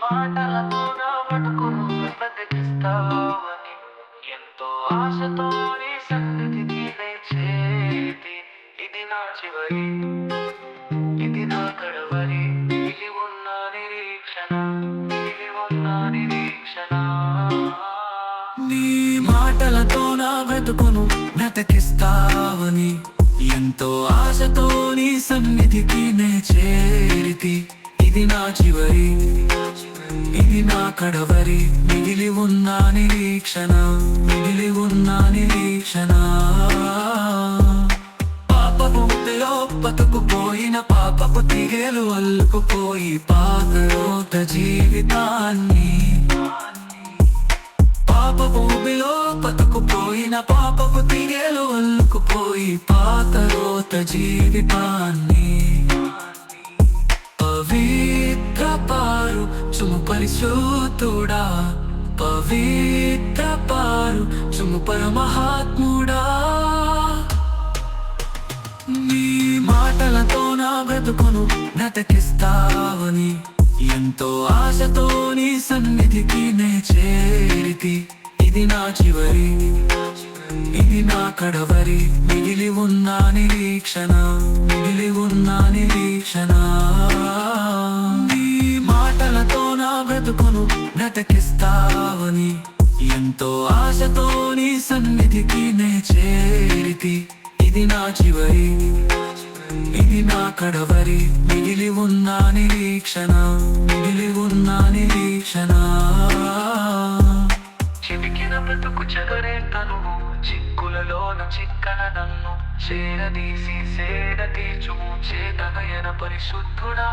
మాటలతో నా బతుకును బ్రతికిస్తావని ఎంతో ఆశతో నీ సన్నిధికి నే చేతి. ఇది నా చివరి. ఇది నా కడవరి. ఇది ఉన్న నిరీక్షణ. ఇది ఉన్న నిరీక్షణ. నీ మాటలతో నా బ్రతుకును బ్రతికిస్తావని. ఎంతో ఆశతో నీ సన్నిధికి నే చేరితి. ఇది నా చివరి. ఇది నా కడవరి మిగిలి ఉన్న నిరీక్షణ మిగిలి ఉన్న నిరీక్షణ. పాపపు ముద్దలో బతుకుపోయిన పాపపు తిగేలు అల్లుకుపోయి పాతరోత జీవితాన్ని. పాపపు ఊబిలో బతుకుపోయిన పాపపు తిగేలు అల్లుకుపోయి పాతరోత జీవితాన్ని. పరిశోతుడా పవిత్ర పారు చుము పరమహాత్ముడా. నీ మాటలతో నా బ్రతుకును బ్రతకిస్తావని ఎంతో ఆశతో నీ సన్నిధికి నే చేరితి. ఇది నా చివరి ఇది నా కడవరి మిగిలి ఉన్న నిరీక్షణ మిగిలి ఉన్న నిరీక్షణ. బ్రతుకును బ్రతికిస్తావని. ఎంతో ఆశతో నీ సన్నిధికి నే చేరితి. ఇది నా చివరి ఇది నా కడవరి. మిగిలి ఉన్న నిరీక్షణ మిగిలి ఉన్న నిరీక్షణ. చిటికిన బ్రతుకు చెగరేతను చిక్కులలోన చిక్కన నన్ను చేరదీసి సేద తీర్చు చేతనయన పరిశుద్ధుడా.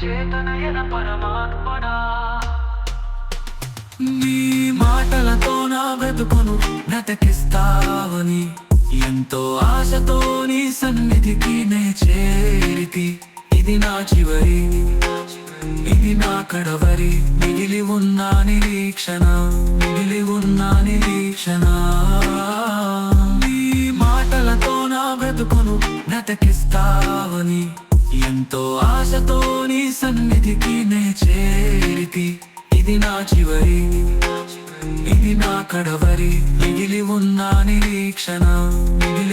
చేతనయన పరమాత్మడా నీ మాటలతో నా బ్రతుకును బ్రతకిస్తావని ఎంతో ఆశతో నీ సన్నిధికి నే చేరితి. ఇది నా చివరి ఇది నా కడవరి మిగిలి ఉన్న నిరీక్షణ మిగిలి ఉన్న నిరీక్షణ. నీ మాటలతో నా బ్రతుకును బ్రతకిస్తావని ఎంతో ఆశతో నీ సన్నిధికి నే చేరితి. ఇది నా చివరి ఇది నా కడవరి. మిగిలి ఉన్న నిరీక్షణ మిగిలి